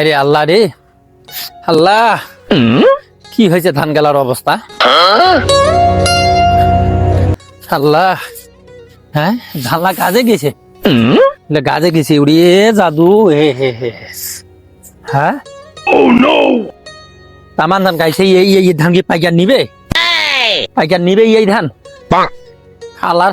হায় রে আল্লাহ রে। আল্লাহ কি হয়েছে ধান গেলার অবস্থা? আল্লাহ হ্যাঁ ধানলা কাজে গেছে। গাজে গেছে উড়িয়ে জাদু হে হে হে হ্যাঁ? তামান ধান গাইছে এই এই ধান কি পাইকার নিবে? পাইকার নিবে এই ধান? আল্লাহ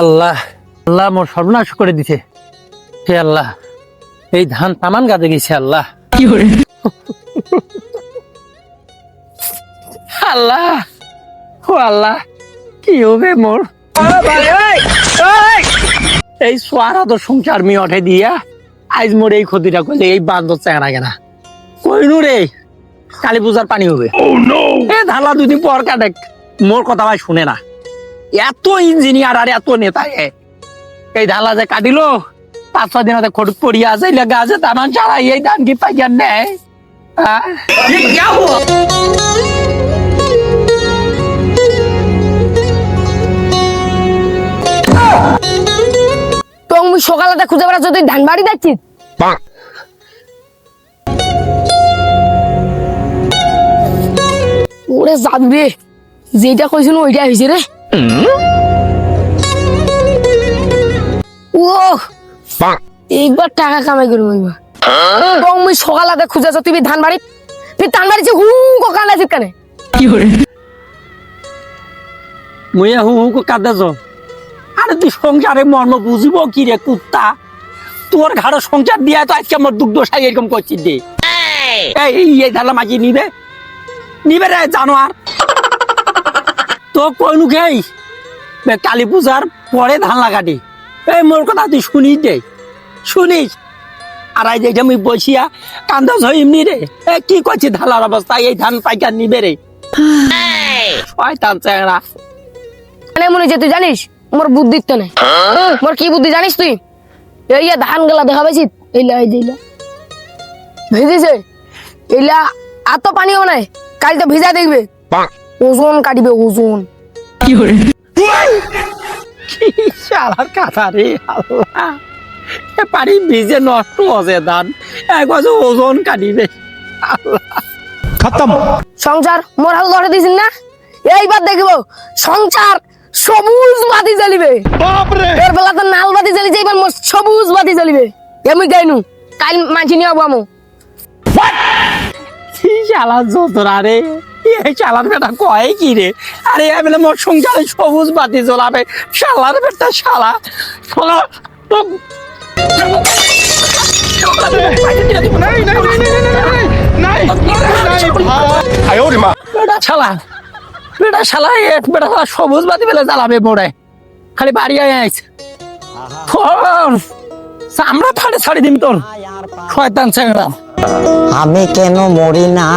আল্লাহ আল্লাহ মোর সর্বনাশ করে দিছে। হে আল্লাহ এই ধান তামান গাদে গেছে আল্লাহ। আল্লাহ ও আল্লাহ কি হবে মোর? এই সোয়ারা তো সংসার মি ওঠে দিয়া আজ মোর এই ক্ষতিটা করলে এই বান্ধব চেহারা কেনা কইনু রে কালী পূজার পানি হবে। এ ধালা দুদিন পর কাটে মোর কথা ভাই শুনে না। এত ইঞ্জিনিয়ার আর এত নেতা এই ধালা যে কাটিলো পাঁচ ছয় দিন খড় পড়িয়া আছে ইলে গাছে তামান ছাড়া এই ধান কি পাইকার নেয়? হ্যাঁ? তো সকালে খুঁজে বেড়াচ্ছ তুই ধান বাড়ি যাচ্ছিস ওরে যাবি রে যেটা কইছিল ওইটা হয়েছে রে। টাকা কামাই করব এইবার তো আমি সকালে খুঁজে আছো ধান বাড়ি তুই ধান বাড়ি হু কান আছে কানে মুইয়া হু হু কাঁদেছ আরে তুই সংসারে মর্ম বুঝিব কি রে কুত্তা তোর ঘাড়ে সংসার দিয়া তো আজকে আমার দুগ্ধ সাই এরকম করছিস দে এই ধালা নিবে নিবে রে জানোয়ার তো কইনু খেই বে কালী পূজার পরে ধান লাগাটি এই মোর কথা তুই শুনিস দে। শুনিস আর আজ এইটা আমি বসিয়া কান্দাস হই এমনি রে এ কি করছি ধালার অবস্থা এই ধান পাইকার নিবে রে শয়তান চেংড়া মানে মনে হচ্ছে তুই জানিস মোর বুদ্ধি তো নেই মোর কি বুদ্ধি জানিস তুই? এই যে ধান গেলা দেখা পাইছিস এইলা এই যে এইলা ভেজেছে এইলা এত পানি হবে না কাল তো ভিজা দেখবে ওজন কাটিবে ওজন। শালার কথা রে আল্লাহ। এ পানি ভিজে নষ্ট হচ্ছে ধান এক বছর ওজন কাটিবে। সংসার মোর হাল ধরে দিছিস না? এইবার দেখব সংসার সবুজ বাতি জ্বলিবে। এর বেলা তো নাল বাতি জ্বলিছে এবার মোর সবুজ বাতি জ্বলিবে। এমনি গাইনু কাল মাঝি নিয়ে আবো আমু। কি শালার যতরা রে। এই শালার বেটা কয় কি রে? আরে আমি মোর সংসারে সবুজ বাতি জ্বলাবে শালার বেটা শালা। শালা তো- বেটা শালা বেটা শালা এক বেটা শালা সবুজ বাতি বেলে জ্বালাবে মোড়ে। খালি বাড়ি আয় আইছে আমরা ফাড়ে ছাড়ি দিম তোর। শয়তান চ্যাংড়া। আমি কেন মরি না?